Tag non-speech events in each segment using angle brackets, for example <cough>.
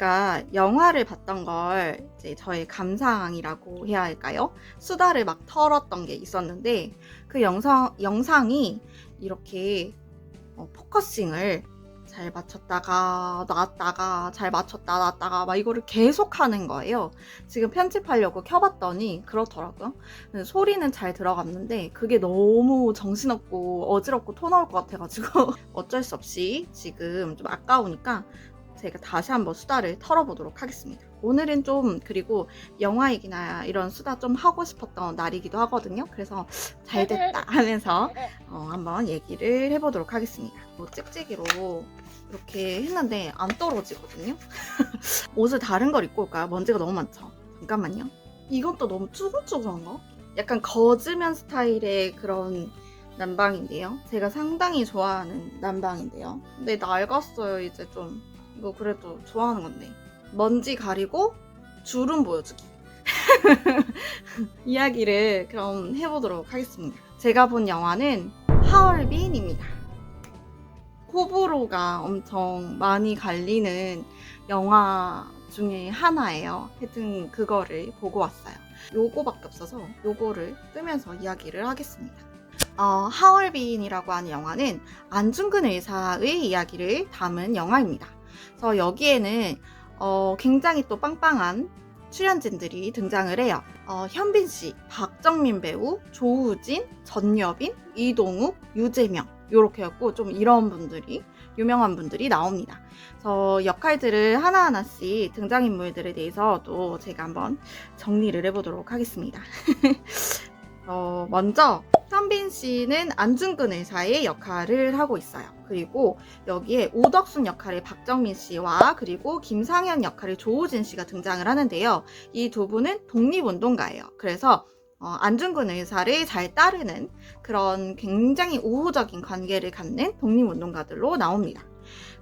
제가 영화를 봤던 걸 이제 저의 감상이라고 해야 할까요? 수다를 막 털었던 게 있었는데 그 영상 영상이 이렇게 어, 포커싱을 잘 맞췄다가 놨다가 잘 맞췄다 놨다가 막 이거를 계속 하는 거예요. 지금 편집하려고 켜봤더니 그렇더라고요. 소리는 잘 들어갔는데 그게 너무 정신없고 어지럽고 토 나올 것 같아가지고 <laughs> 어쩔 수 없이 지금 좀 아까우니까 제가 다시 한번 수다를 털어보도록 하겠습니다. 오늘은 좀 그리고 영화 얘기나 이런 수다 좀 하고 싶었던 날이기도 하거든요. 그래서 잘 됐다 <laughs> 하면서 어, 한번 얘기를 해보도록 하겠습니다. 뭐 찍찍이로 이렇게 했는데 안 떨어지거든요. <laughs> 옷을 다른 걸 입고 올까요? 먼지가 너무 많죠. 잠깐만요. 이것도 너무 쭈글쭈글한가? 약간 거즈면 스타일의 그런 난방인데요. 제가 상당히 좋아하는 난방인데요. 근데 낡았어요, 이제 좀. 이거 그래도 좋아하는 건데. 먼지 가리고 주름 보여주기. <laughs> 이야기를 그럼 해보도록 하겠습니다. 제가 본 영화는 하얼빈입니다. 호불호가 엄청 많이 갈리는 영화 중에 하나예요. 하여튼 그거를 보고 왔어요. 요거밖에 없어서 요거를 뜨면서 이야기를 하겠습니다. 어, 하얼빈이라고 하는 영화는 안중근 의사의 이야기를 담은 영화입니다. 그래서 여기에는 어, 굉장히 또 빵빵한 출연진들이 등장을 해요. 어, 현빈 씨, 박정민 배우, 조우진, 전여빈, 이동욱, 유재명 이렇게 해갖고 좀 이런 분들이 유명한 분들이 나옵니다. 그래서 역할들을 하나하나씩 등장인물들에 대해서도 제가 한번 정리를 해보도록 하겠습니다. <laughs> 어, 먼저 현빈 씨는 안중근 의사의 역할을 하고 있어요. 그리고 여기에 오덕순 역할의 박정민 씨와 그리고 김상현 역할의 조우진 씨가 등장을 하는데요. 이 두 분은 독립운동가예요. 그래서 어, 안중근 의사를 잘 따르는 그런 굉장히 우호적인 관계를 갖는 독립운동가들로 나옵니다.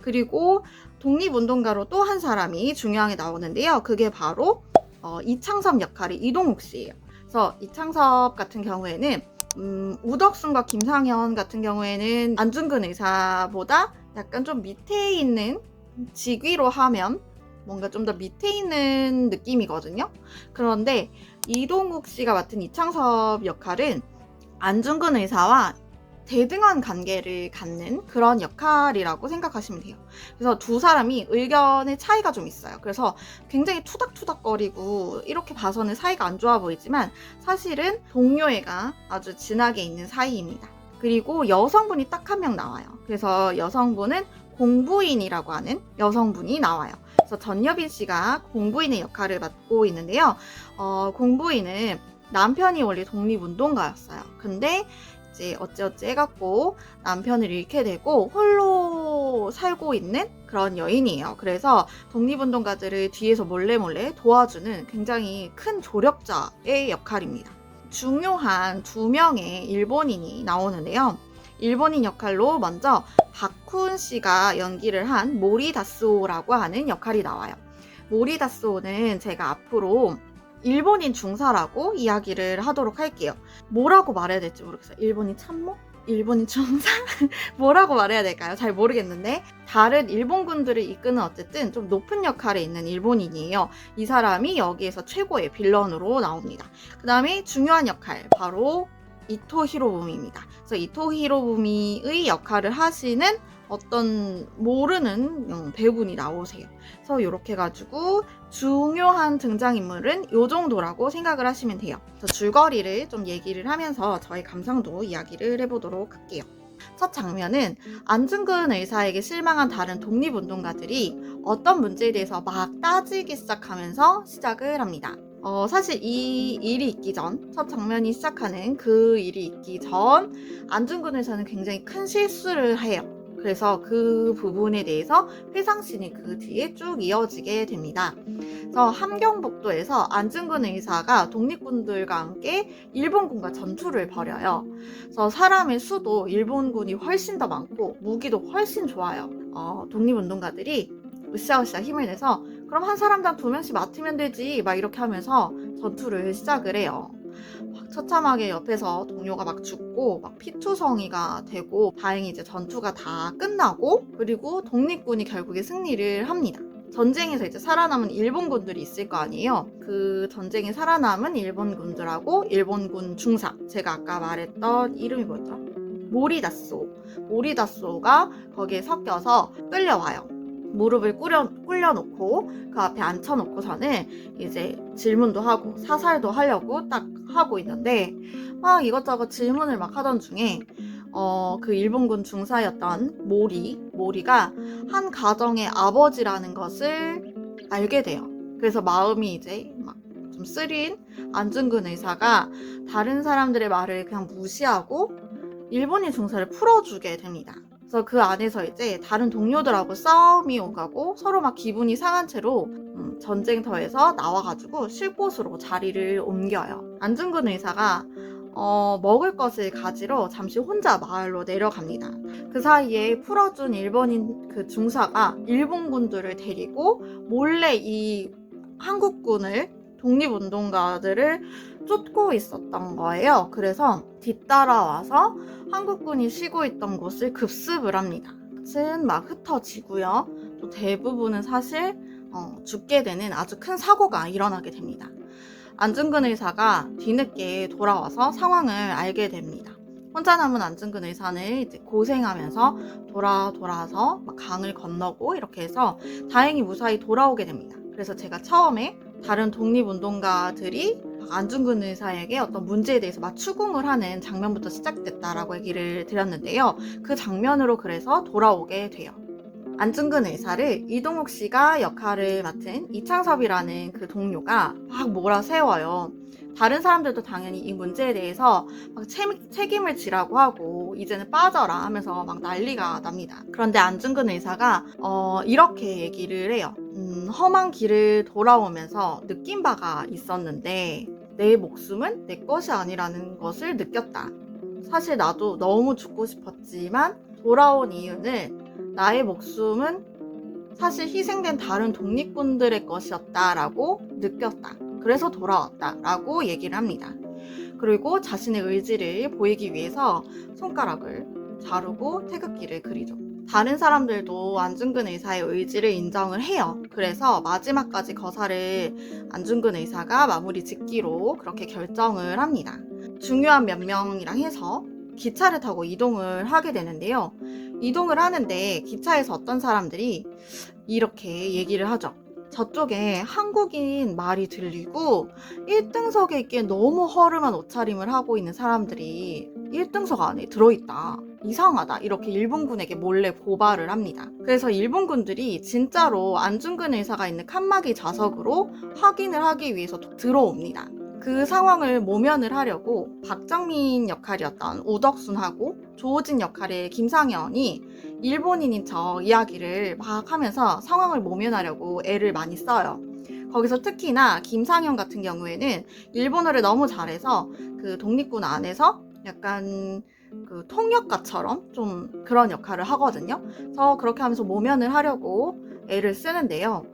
그리고 독립운동가로 또 한 사람이 중요하게 나오는데요. 그게 바로 어, 이창섭 역할의 이동욱 씨예요. 그래서 이창섭 같은 경우에는 음, 우덕순과 김상현 같은 경우에는 안중근 의사보다 약간 좀 밑에 있는 직위로 하면 뭔가 좀 더 밑에 있는 느낌이거든요. 그런데 이동욱 씨가 맡은 이창섭 역할은 안중근 의사와 대등한 관계를 갖는 그런 역할이라고 생각하시면 돼요. 그래서 두 사람이 의견의 차이가 좀 있어요. 그래서 굉장히 투닥투닥거리고 이렇게 봐서는 사이가 안 좋아 보이지만 사실은 동료애가 아주 진하게 있는 사이입니다. 그리고 여성분이 딱 한 명 나와요. 그래서 여성분은 공부인이라고 하는 여성분이 나와요. 그래서 전여빈 씨가 공부인의 역할을 맡고 있는데요. 어, 공부인은 남편이 원래 독립운동가였어요. 근데 이제 어찌어찌 해갖고 남편을 잃게 되고 홀로 살고 있는 그런 여인이에요. 그래서 독립운동가들을 뒤에서 몰래 몰래 도와주는 굉장히 큰 조력자의 역할입니다. 중요한 두 명의 일본인이 나오는데요. 일본인 역할로 먼저 박훈 씨가 연기를 한 모리다스오라고 하는 역할이 나와요. 모리다스오는 제가 앞으로 일본인 중사라고 이야기를 하도록 할게요. 뭐라고 말해야 될지 모르겠어요. 일본인 참모? 일본인 중사? <laughs> 뭐라고 말해야 될까요? 잘 모르겠는데 다른 일본군들을 이끄는 어쨌든 좀 높은 역할에 있는 일본인이에요. 이 사람이 여기에서 최고의 빌런으로 나옵니다. 그 다음에 중요한 역할 바로 이토 히로부미입니다. 그래서 이토 히로부미의 역할을 하시는 어떤 모르는 음, 배우분이 나오세요. 그래서 이렇게 가지고 중요한 등장인물은 이 정도라고 생각을 하시면 돼요. 줄거리를 좀 얘기를 하면서 저의 감상도 이야기를 해보도록 할게요. 첫 장면은 안중근 의사에게 실망한 다른 독립운동가들이 어떤 문제에 대해서 막 따지기 시작하면서 시작을 합니다. 어, 사실 이 일이 있기 전, 첫 장면이 시작하는 그 일이 있기 전, 안중근 의사는 굉장히 큰 실수를 해요. 그래서 그 부분에 대해서 회상신이 그 뒤에 쭉 이어지게 됩니다. 그래서 함경북도에서 안중근 의사가 독립군들과 함께 일본군과 전투를 벌여요. 그래서 사람의 수도 일본군이 훨씬 더 많고 무기도 훨씬 좋아요. 어, 독립운동가들이 으쌰으쌰 힘을 내서 그럼 한 사람당 두 명씩 맡으면 되지 막 이렇게 하면서 전투를 시작을 해요. 막 처참하게 옆에서 동료가 막 죽고 막 피투성이가 되고 다행히 이제 전투가 다 끝나고 그리고 독립군이 결국에 승리를 합니다. 전쟁에서 이제 살아남은 일본군들이 있을 거 아니에요. 그 전쟁에 살아남은 일본군들하고 일본군 중사, 제가 아까 말했던 이름이 뭐였죠? 모리다소. 모리다소가 거기에 섞여서 끌려와요. 무릎을 꿇려, 꿇려놓고 그 앞에 앉혀놓고서는 이제 질문도 하고 사살도 하려고 딱 하고 있는데 막 이것저것 질문을 막 하던 중에 어, 그 일본군 중사였던 모리, 모리가 한 가정의 아버지라는 것을 알게 돼요. 그래서 마음이 이제 막 좀 쓰린 안중근 의사가 다른 사람들의 말을 그냥 무시하고 일본인 중사를 풀어주게 됩니다. 그래서 그 안에서 이제 다른 동료들하고 싸움이 오가고 서로 막 기분이 상한 채로 음, 전쟁터에서 나와가지고 쉴 곳으로 자리를 옮겨요. 안중근 의사가 어, 먹을 것을 가지러 잠시 혼자 마을로 내려갑니다. 그 사이에 풀어준 일본인 그 중사가 일본군들을 데리고 몰래 이 한국군을 독립운동가들을 쫓고 있었던 거예요. 그래서 뒤따라와서 한국군이 쉬고 있던 곳을 급습을 합니다. 은막 흩어지고요. 또 대부분은 사실 어, 죽게 되는 아주 큰 사고가 일어나게 됩니다. 안중근 의사가 뒤늦게 돌아와서 상황을 알게 됩니다. 혼자 남은 안중근 의사는 이제 고생하면서 돌아 돌아서 막 강을 건너고 이렇게 해서 다행히 무사히 돌아오게 됩니다. 그래서 제가 처음에 다른 독립운동가들이 안중근 의사에게 어떤 문제에 대해서 막 추궁을 하는 장면부터 시작됐다라고 얘기를 드렸는데요. 그 장면으로 그래서 돌아오게 돼요. 안중근 의사를 이동욱 씨가 역할을 맡은 이창섭이라는 그 동료가 막 몰아세워요. 다른 사람들도 당연히 이 문제에 대해서 막 책- 책임을 지라고 하고 이제는 빠져라 하면서 막 난리가 납니다. 그런데 안중근 의사가 어, 이렇게 얘기를 해요. 음, 험한 길을 돌아오면서 느낀 바가 있었는데 내 목숨은 내 것이 아니라는 것을 느꼈다. 사실 나도 너무 죽고 싶었지만 돌아온 이유는 나의 목숨은 사실 희생된 다른 독립군들의 것이었다라고 느꼈다. 그래서 돌아왔다라고 얘기를 합니다. 그리고 자신의 의지를 보이기 위해서 손가락을 자르고 태극기를 그리죠. 다른 사람들도 안중근 의사의 의지를 인정을 해요. 그래서 마지막까지 거사를 안중근 의사가 마무리 짓기로 그렇게 결정을 합니다. 중요한 몇 명이랑 해서 기차를 타고 이동을 하게 되는데요. 이동을 하는데 기차에서 어떤 사람들이 이렇게 얘기를 하죠. 저쪽에 한국인 말이 들리고 1등석에 있기엔 너무 허름한 옷차림을 하고 있는 사람들이 1등석 안에 들어있다. 이상하다. 이렇게 일본군에게 몰래 고발을 합니다. 그래서 일본군들이 진짜로 안중근 의사가 있는 칸막이 좌석으로 확인을 하기 위해서 들어옵니다. 그 상황을 모면을 하려고 박정민 역할이었던 우덕순하고 조호진 역할의 김상현이 일본인인 척 이야기를 막 하면서 상황을 모면하려고 애를 많이 써요. 거기서 특히나 김상현 같은 경우에는 일본어를 너무 잘해서 그 독립군 안에서 약간 그 통역가처럼 좀 그런 역할을 하거든요. 그래서 그렇게 하면서 모면을 하려고 애를 쓰는데요.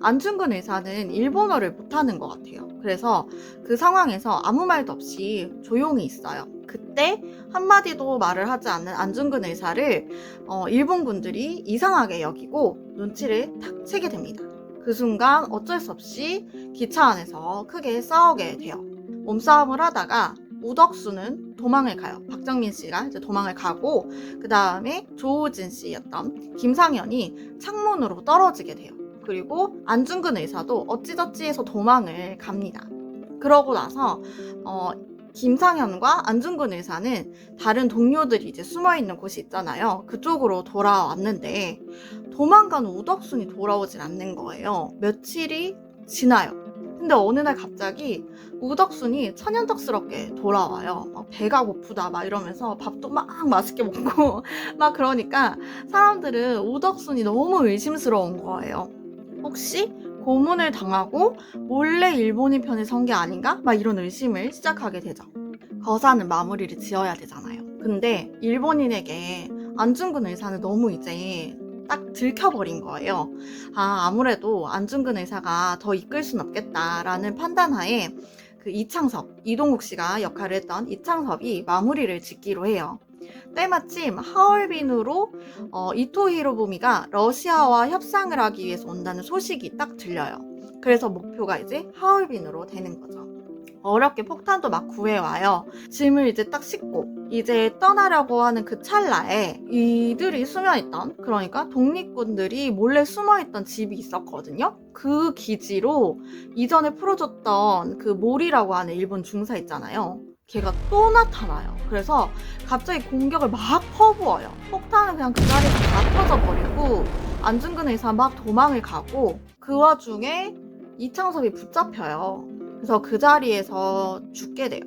안중근 의사는 일본어를 못하는 것 같아요. 그래서 그 상황에서 아무 말도 없이 조용히 있어요. 그때 한마디도 말을 하지 않는 안중근 의사를 어, 일본 군들이 이상하게 여기고 눈치를 탁 채게 됩니다. 그 순간 어쩔 수 없이 기차 안에서 크게 싸우게 돼요. 몸싸움을 하다가 우덕수는 도망을 가요. 박정민 씨가 이제 도망을 가고 그 다음에 조우진 씨였던 김상현이 창문으로 떨어지게 돼요. 그리고 안중근 의사도 어찌저찌해서 도망을 갑니다. 그러고 나서 어, 김상현과 안중근 의사는 다른 동료들이 이제 숨어 있는 곳이 있잖아요. 그쪽으로 돌아왔는데 도망간 우덕순이 돌아오질 않는 거예요. 며칠이 지나요. 근데 어느 날 갑자기 우덕순이 천연덕스럽게 돌아와요. 막 배가 고프다 막 이러면서 밥도 막 맛있게 먹고 <laughs> 막 그러니까 사람들은 우덕순이 너무 의심스러운 거예요. 혹시 고문을 당하고 몰래 일본인 편에 선 게 아닌가? 막 이런 의심을 시작하게 되죠. 거사는 마무리를 지어야 되잖아요. 근데 일본인에게 안중근 의사는 너무 이제 딱 들켜버린 거예요. 아, 아무래도 안중근 의사가 더 이끌 순 없겠다라는 판단하에 그 이창섭, 이동욱 씨가 역할을 했던 이창섭이 마무리를 짓기로 해요. 때마침 하얼빈으로 어, 이토 히로부미가 러시아와 협상을 하기 위해서 온다는 소식이 딱 들려요. 그래서 목표가 이제 하얼빈으로 되는 거죠. 어렵게 폭탄도 막 구해와요. 짐을 이제 딱 싣고 이제 떠나려고 하는 그 찰나에 이들이 숨어있던 그러니까 독립군들이 몰래 숨어있던 집이 있었거든요. 그 기지로 이전에 풀어줬던 그 몰이라고 하는 일본 중사 있잖아요. 걔가 또 나타나요. 그래서 갑자기 공격을 막 퍼부어요. 폭탄은 그냥 그 자리에서 다 터져버리고 안중근 의사 막 도망을 가고 그 와중에 이창섭이 붙잡혀요. 그래서 그 자리에서 죽게 돼요.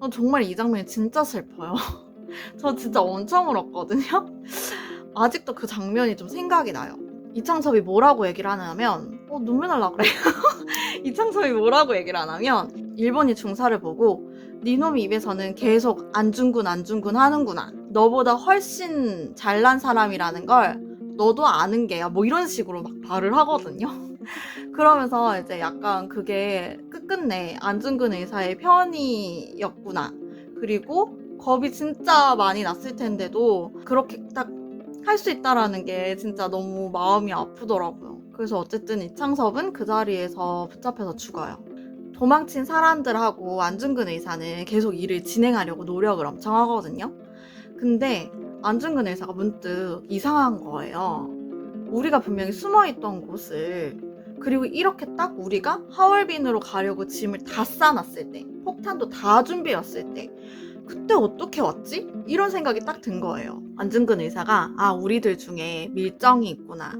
어, 정말 이 장면이 진짜 슬퍼요. <laughs> 저 진짜 엄청 울었거든요. <laughs> 아직도 그 장면이 좀 생각이 나요. 이창섭이 뭐라고 얘기를 하냐면, 어, 눈물 날라 그래. <laughs> 이창섭이 뭐라고 얘기를 하냐면, 일본이 중사를 보고, 니놈 입에서는 계속 안중근, 안중근 하는구나. 너보다 훨씬 잘난 사람이라는 걸 너도 아는 게야. 뭐 이런 식으로 막 말을 하거든요. <laughs> 그러면서 이제 약간 그게 끝끝내 안중근 의사의 편이었구나. 그리고 겁이 진짜 많이 났을 텐데도 그렇게 딱 할 수 있다라는 게 진짜 너무 마음이 아프더라고요. 그래서 어쨌든 이창섭은 그 자리에서 붙잡혀서 죽어요. 도망친 사람들하고 안중근 의사는 계속 일을 진행하려고 노력을 엄청 하거든요. 근데 안중근 의사가 문득 이상한 거예요. 우리가 분명히 숨어 있던 곳을 그리고 이렇게 딱 우리가 하얼빈으로 가려고 짐을 다 싸놨을 때 폭탄도 다 준비했을 때 그때 어떻게 왔지? 이런 생각이 딱 든 거예요. 안중근 의사가 아 우리들 중에 밀정이 있구나.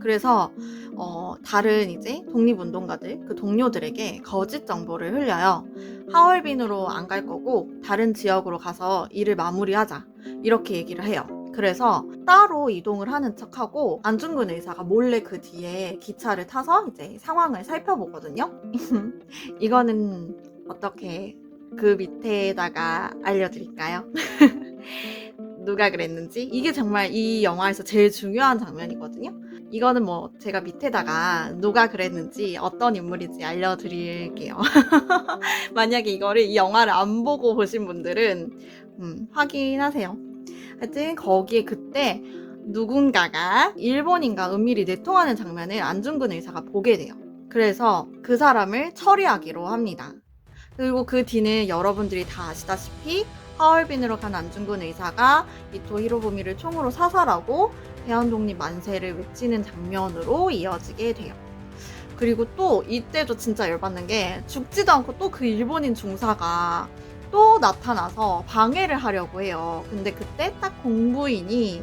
그래서 어, 다른 이제 독립운동가들 그 동료들에게 거짓 정보를 흘려요. 하얼빈으로 안 갈 거고 다른 지역으로 가서 일을 마무리하자 이렇게 얘기를 해요. 그래서 따로 이동을 하는 척하고 안중근 의사가 몰래 그 뒤에 기차를 타서 이제 상황을 살펴보거든요. <laughs> 이거는 어떻게 그 밑에다가 알려드릴까요? <laughs> 누가 그랬는지 이게 정말 이 영화에서 제일 중요한 장면이거든요. 이거는 뭐 제가 밑에다가 누가 그랬는지 어떤 인물인지 알려드릴게요. <laughs> 만약에 이거를 이 영화를 안 보고 보신 분들은 음, 확인하세요. 하여튼 거기에 그때 누군가가 일본인과 은밀히 내통하는 장면을 안중근 의사가 보게 돼요. 그래서 그 사람을 처리하기로 합니다. 그리고 그 뒤는 여러분들이 다 아시다시피 하얼빈으로 간 안중근 의사가 이토 히로부미를 총으로 사살하고 대한 독립 만세를 외치는 장면으로 이어지게 돼요. 그리고 또 이때도 진짜 열받는 게 죽지도 않고 또 그 일본인 중사가 또 나타나서 방해를 하려고 해요. 근데 그때 딱 공부인이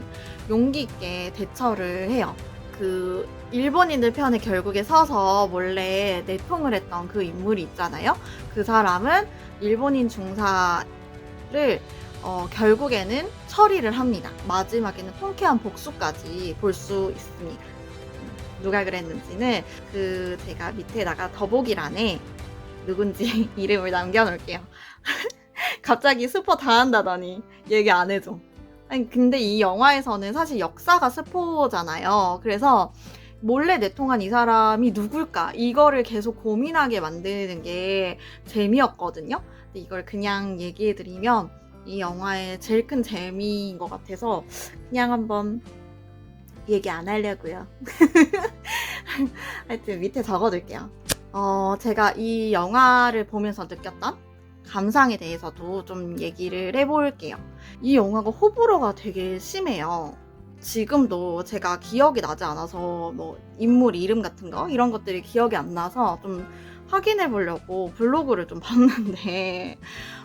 용기 있게 대처를 해요. 그 일본인들 편에 결국에 서서 몰래 내통을 했던 그 인물이 있잖아요. 그 사람은 일본인 중사를 어, 결국에는 처리를 합니다. 마지막에는 통쾌한 복수까지 볼 수 있습니다. 누가 그랬는지는 그 제가 밑에다가 더보기란에 누군지 <laughs> 이름을 남겨놓을게요. <laughs> 갑자기 스포 다 한다더니 얘기 안 해줘. 아니 근데 이 영화에서는 사실 역사가 스포잖아요. 그래서 몰래 내통한 이 사람이 누굴까 이거를 계속 고민하게 만드는 게 재미였거든요. 근데 이걸 그냥 얘기해드리면 이 영화의 제일 큰 재미인 것 같아서 그냥 한번 얘기 안 하려고요. <laughs> 하여튼 밑에 적어둘게요. 어, 제가 이 영화를 보면서 느꼈던 감상에 대해서도 좀 얘기를 해볼게요. 이 영화가 호불호가 되게 심해요. 지금도 제가 기억이 나지 않아서 뭐 인물 이름 같은 거 이런 것들이 기억이 안 나서 좀 확인해 보려고 블로그를 좀 <laughs> 봤는데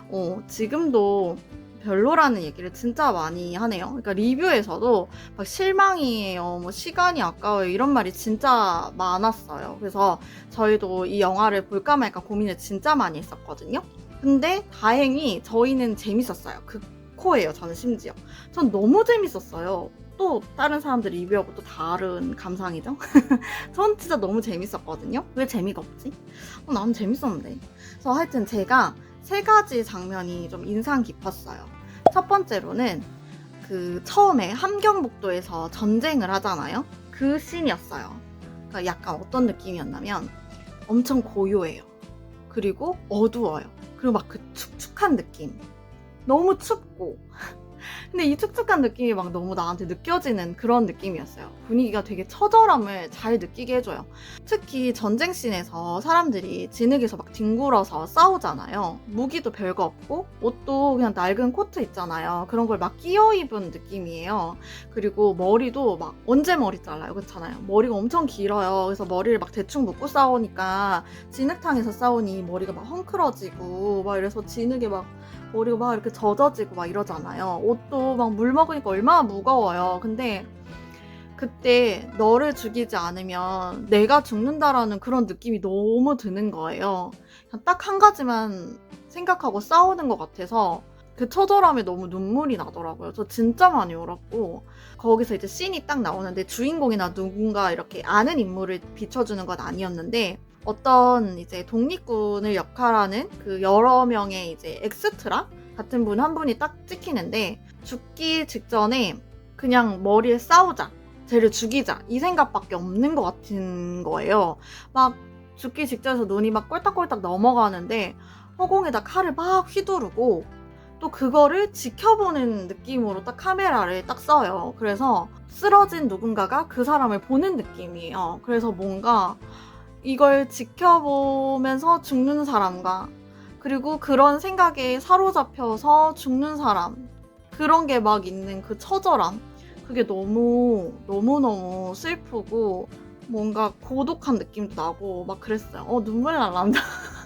어, 지금도 별로라는 얘기를 진짜 많이 하네요. 그러니까 리뷰에서도 막 실망이에요, 뭐 시간이 아까워요 이런 말이 진짜 많았어요. 그래서 저희도 이 영화를 볼까 말까 고민을 진짜 많이 했었거든요. 근데 다행히 저희는 재밌었어요. 그 코예요, 저는 심지어. 전 너무 재밌었어요. 또 다른 사람들 리뷰하고 또 다른 감상이죠. <laughs> 전 진짜 너무 재밌었거든요. 왜 재미가 없지? 어, 나는 재밌었는데. 그래서 하여튼 제가 세 가지 장면이 좀 인상 깊었어요. 첫 번째로는 그 처음에 함경북도에서 전쟁을 하잖아요. 그 씬이었어요. 그러니까 약간 어떤 느낌이었냐면 엄청 고요해요. 그리고 어두워요. 그리고 막 그 축축한 느낌. 너무 춥고 근데 이 축축한 느낌이 막 너무 나한테 느껴지는 그런 느낌이었어요. 분위기가 되게 처절함을 잘 느끼게 해줘요. 특히 전쟁 씬에서 사람들이 진흙에서 막 뒹굴어서 싸우잖아요. 무기도 별거 없고 옷도 그냥 낡은 코트 있잖아요. 그런 걸 막 끼어 입은 느낌이에요. 그리고 머리도 막 언제 머리 잘라요? 그렇잖아요. 머리가 엄청 길어요. 그래서 머리를 막 대충 묶고 싸우니까 진흙탕에서 싸우니 머리가 막 헝클어지고 막 이래서 진흙에 막 머리가 막 이렇게 젖어지고 막 이러잖아요. 옷도 막 물 먹으니까 얼마나 무거워요. 근데 그때 너를 죽이지 않으면 내가 죽는다라는 그런 느낌이 너무 드는 거예요. 딱 한 가지만 생각하고 싸우는 것 같아서 그 처절함에 너무 눈물이 나더라고요. 저 진짜 많이 울었고 거기서 이제 씬이 딱 나오는데 주인공이나 누군가 이렇게 아는 인물을 비춰주는 건 아니었는데 어떤 이제 독립군을 역할하는 그 여러 명의 이제 엑스트라 같은 분 한 분이 딱 찍히는데 죽기 직전에 그냥 머리에 싸우자. 쟤를 죽이자. 이 생각밖에 없는 것 같은 거예요. 막 죽기 직전에서 눈이 막 꼴딱꼴딱 넘어가는데 허공에다 칼을 막 휘두르고 또 그거를 지켜보는 느낌으로 딱 카메라를 딱 써요. 그래서 쓰러진 누군가가 그 사람을 보는 느낌이에요. 그래서 뭔가 이걸 지켜보면서 죽는 사람과 그리고 그런 생각에 사로잡혀서 죽는 사람 그런 게 막 있는 그 처절함 그게 너무 너무너무 슬프고 뭔가 고독한 느낌도 나고 막 그랬어요. 어 눈물 날란다. <laughs>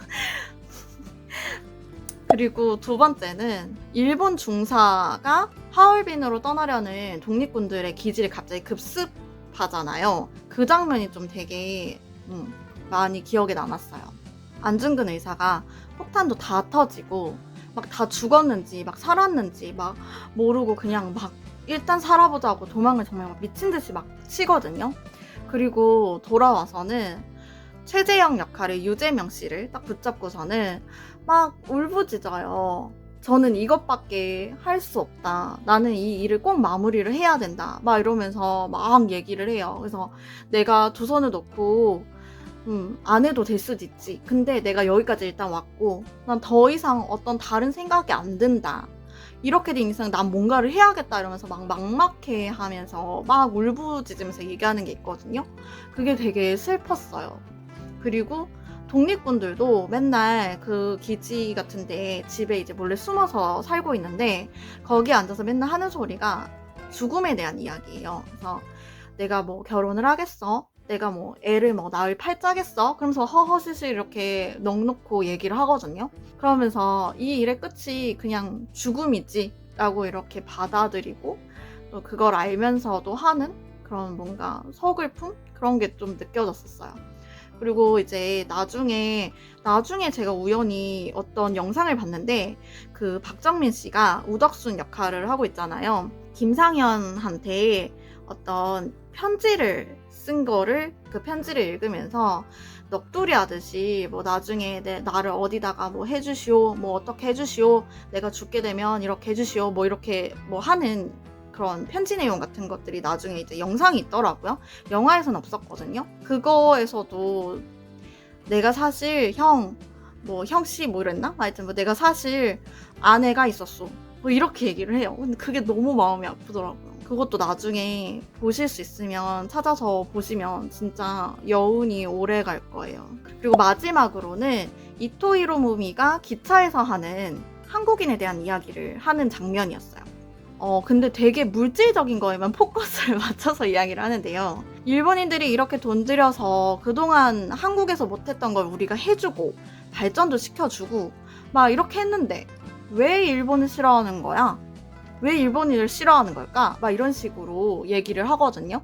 그리고 두 번째는 일본 중사가 하얼빈으로 떠나려는 독립군들의 기지를 갑자기 급습하잖아요. 그 장면이 좀 되게 음, 많이 기억에 남았어요. 안중근 의사가 폭탄도 다 터지고 막 다 죽었는지 막 살았는지 막 모르고 그냥 막 일단 살아보자고 도망을 정말 막 미친 듯이 막 치거든요. 그리고 돌아와서는 최재형 역할의 유재명 씨를 딱 붙잡고서는 막 울부짖어요. 저는 이것밖에 할 수 없다. 나는 이 일을 꼭 마무리를 해야 된다. 막 이러면서 막 얘기를 해요. 그래서 내가 두 손을 놓고 음, 안 해도 될 수도 있지. 근데 내가 여기까지 일단 왔고, 난 더 이상 어떤 다른 생각이 안 든다. 이렇게 된 이상 난 뭔가를 해야겠다 이러면서 막 막막해 하면서 막 울부짖으면서 얘기하는 게 있거든요. 그게 되게 슬펐어요. 그리고 독립군들도 맨날 그 기지 같은데 집에 이제 몰래 숨어서 살고 있는데 거기 앉아서 맨날 하는 소리가 죽음에 대한 이야기예요. 그래서 내가 뭐 결혼을 하겠어? 내가 뭐 애를 뭐 낳을 팔자겠어? 그러면서 허허실실 이렇게 넉놓고 얘기를 하거든요. 그러면서 이 일의 끝이 그냥 죽음이지 라고 이렇게 받아들이고 또 그걸 알면서도 하는 그런 뭔가 서글픔? 그런 게 좀 느껴졌었어요. 그리고 이제 나중에 나중에 제가 우연히 어떤 영상을 봤는데 그 박정민 씨가 우덕순 역할을 하고 있잖아요. 김상현한테 어떤 편지를 쓴 거를 그 편지를 읽으면서 넋두리 하듯이 뭐 나중에 내 나를 어디다가 뭐 해주시오 뭐 어떻게 해주시오 내가 죽게 되면 이렇게 해주시오 뭐 이렇게 뭐 하는 그런 편지 내용 같은 것들이 나중에 이제 영상이 있더라고요. 영화에서는 없었거든요. 그거에서도 내가 사실 형, 뭐 형씨 뭐 이랬나? 하여튼 뭐 내가 사실 아내가 있었어. 뭐 이렇게 얘기를 해요. 근데 그게 너무 마음이 아프더라고요. 그것도 나중에 보실 수 있으면 찾아서 보시면 진짜 여운이 오래 갈 거예요. 그리고 마지막으로는 이토 히로무미가 기차에서 하는 한국인에 대한 이야기를 하는 장면이었어요. 어, 근데 되게 물질적인 거에만 <laughs> 포커스를 맞춰서 이야기를 하는데요. 일본인들이 이렇게 돈 들여서 그동안 한국에서 못했던 걸 우리가 해주고 발전도 시켜주고 막 이렇게 했는데 왜 일본을 싫어하는 거야? 왜 일본인을 싫어하는 걸까? 막 이런 식으로 얘기를 하거든요.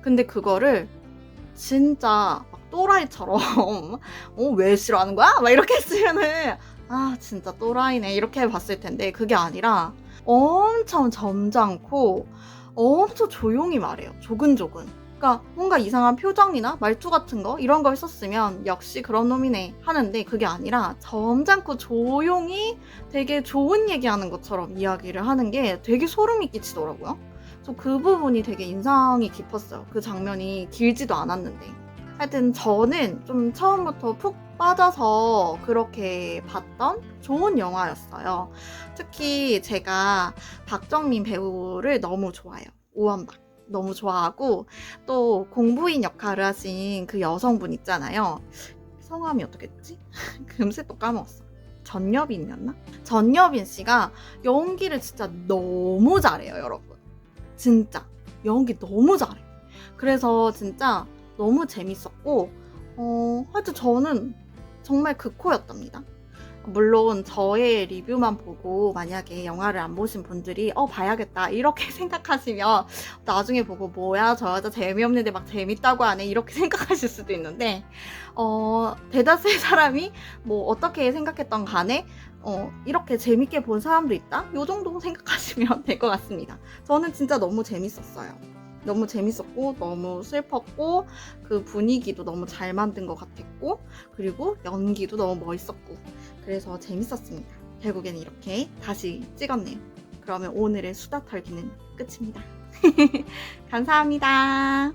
근데 그거를 진짜 막 또라이처럼 <laughs> 어, 왜 싫어하는 거야? 막 이렇게 했으면은 아 진짜 또라이네 이렇게 봤을 텐데 그게 아니라 엄청 점잖고 엄청 조용히 말해요. 조근조근. 그러니까 뭔가 이상한 표정이나 말투 같은 거 이런 걸 썼으면 역시 그런 놈이네 하는데 그게 아니라 점잖고 조용히 되게 좋은 얘기하는 것처럼 이야기를 하는 게 되게 소름이 끼치더라고요. 그래서 그 부분이 되게 인상이 깊었어요. 그 장면이 길지도 않았는데. 하여튼 저는 좀 처음부터 푹 빠져서 그렇게 봤던 좋은 영화였어요. 특히 제가 박정민 배우를 너무 좋아해요. 우원박. 너무 좋아하고 또 공부인 역할을 하신 그 여성분 있잖아요. 성함이 어떻겠지? <laughs> 금세 또 까먹었어. 전여빈이었나? 전여빈 씨가 연기를 진짜 너무 잘해요, 여러분. 진짜 연기 너무 잘해. 그래서 진짜 너무 재밌었고, 어, 하여튼 저는 정말 극호였답니다. 물론 저의 리뷰만 보고 만약에 영화를 안 보신 분들이 어 봐야겠다 이렇게 <laughs> 생각하시면 나중에 보고 뭐야 저 여자 재미없는데 막 재밌다고 하네 이렇게 <laughs> 생각하실 수도 있는데 어 대다수의 사람이 뭐 어떻게 생각했던 간에 어 이렇게 재밌게 본 사람도 있다? 요 정도 생각하시면 <laughs> 될 것 같습니다. 저는 진짜 너무 재밌었어요. 너무 재밌었고 너무 슬펐고 그 분위기도 너무 잘 만든 것 같았고 그리고 연기도 너무 멋있었고 그래서 재밌었습니다. 결국에는 이렇게 다시 찍었네요. 그러면 오늘의 수다 털기는 끝입니다. <laughs> 감사합니다.